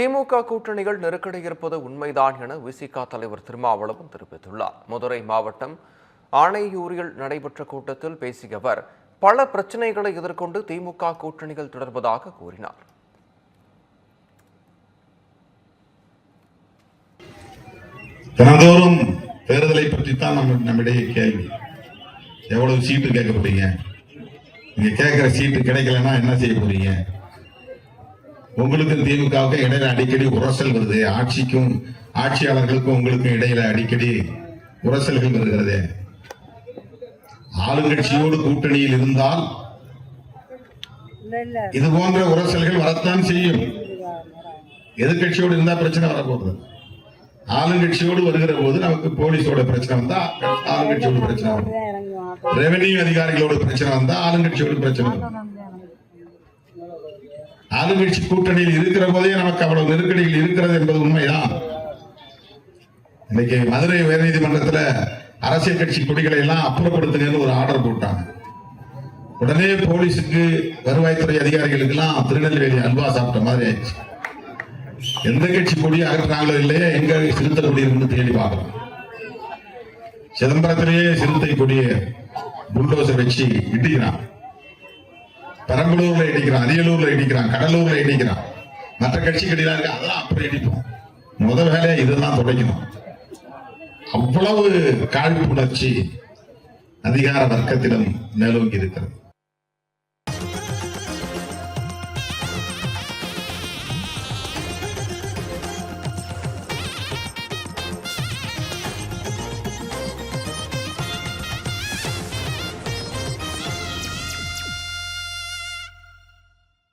திமுக கூட்டணிகள் நெருக்கடி இருப்பது உண்மைதான் என விசிக தலைவர் திருமாவளவன் தெரிவித்துள்ளார். மதுரை மாவட்டம் ஆணையூரில் நடைபெற்ற கூட்டத்தில் பேசிய அவர் பல பிரச்சனைகளை எதிர்கொண்டு திமுக கூட்டணிகள் தொடர்வதாக கூறினார். தினந்தோறும் தேர்தலை பற்றித்தான் நம்ம நம்மிடையே கேள்வி. எவ்வளவு சீட்டு கேட்க போறீங்க? நீங்க கேட்கிற சீட்டு கிடைக்கலன்னா என்ன செய்ய போறீங்க? உங்களுக்கும் திமுகவுக்கும் இடையில அடிக்கடி உரசல் வருது. ஆட்சிக்கும் ஆட்சியாளர்களுக்கும் உங்களுக்கும் இடையில அடிக்கடி உரசல்கள் வருகிறது. ஆளுங்கட்சியோடு கூட்டணியில் இருந்தால் இது போன்ற உரசல்கள் வரத்தான் செய்யும். எதிர்கட்சியோடு இருந்தா பிரச்சனை வரப்போகுது. ஆளுங்கட்சியோடு வருகிற போது நமக்கு போலீஸோட பிரச்சனை வந்தா ஆளுங்கட்சியோட பிரச்சனை வரும். ரெவென்யூ அதிகாரிகளோட பிரச்சனை வந்தா ஆளுங்கட்சியோட பிரச்சனை வரும். ஆளுங்கட்சி கூட்டணியில் இருக்கிற போதே நமக்கு அவ்வளவு நெருக்கடிகள் இருக்கிறது என்பது உண்மைதான். இன்னைக்கு மதுரை உயர்நீதிமன்றத்துல அரசியல் கட்சி கொடிகளை எல்லாம் அப்புறப்படுத்துங்கன்னு ஒரு ஆர்டர் போட்டாங்க. உடனே போலீஸுக்கு வருவாய்த்துறை அதிகாரிகளுக்கு எல்லாம் திருநெல்வேலி அல்வா சாப்பிட்ட மாதிரி ஆயிடுச்சு. எந்த கட்சி கொடியை அகற்றாங்களோ இல்லையா எங்க சிறுத்தை கொடி இருக்குன்னு தேடி பார்க்கலாம். சிதம்பரத்திலேயே சிறுத்தை கொடியை புல்டோசர் வச்சு இடிக்கிறான். பெரம்பலூர்ல இடிக்கிறான் அரியலூர்ல இடிக்கிறான் கடலூர்ல இடிக்கிறான். மற்ற கட்சி கடிலாம் இருக்கு அதெல்லாம் அப்புறம் இடிப்போம். முத வேலையை இதுதான் துடைக்கணும். அவ்வளவு காழ்ப்புணர்ச்சி அதிகார வர்க்கத்திடம் மேலோங்கி இருக்கிறது.